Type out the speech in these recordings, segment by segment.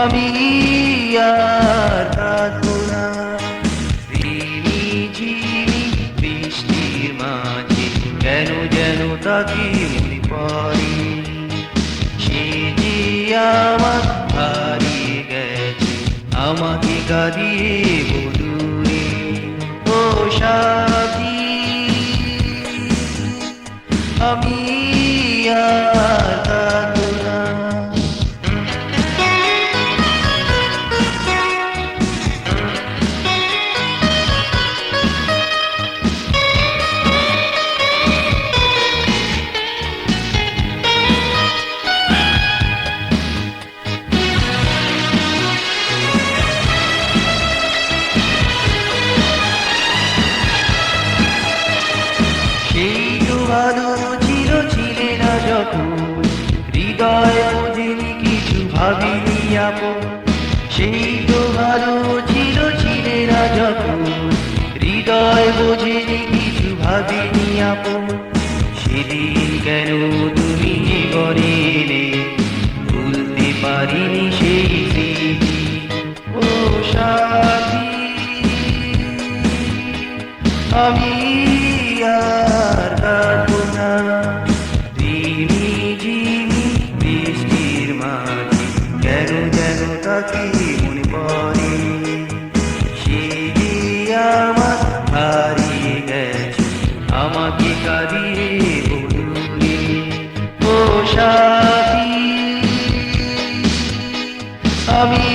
আমি আর কাঁদবো না। ঝিমি বৃষ্টির মাঝে কেন যেন তাকে মনে পড়ে। সে যে আমার হারিয়ে গেছে, আমাকে কাঁদিয়ে বদুরে ও সাথী, আমি আর ভালো ছিল ছিলে না যখন, হৃদয় বোঝেনি কিছু, ভাবিনি আপন। সেই তো ভালো ছিল ছিলে না যখন, হৃদয় বোঝেনি কিছু, ভাবিনি আপন। সেদিন কেন তুমি জীবনে এলে, ভুলতে পারিনি সেই ও সাথী, আমি আর ও সাথী আমি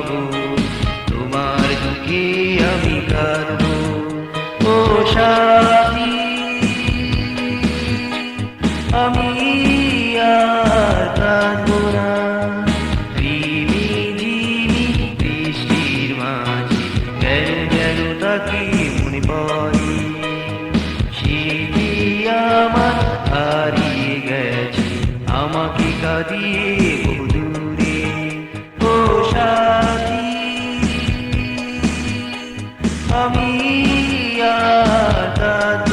হব তোমার দুঃখে আমি কাঁদব। ও সাথী, আমি আর কাঁদবো না। রিমি ঝিমি বৃষ্টির মাঝে কেন যেন আমাকে কাঁদিয়ে আমি আর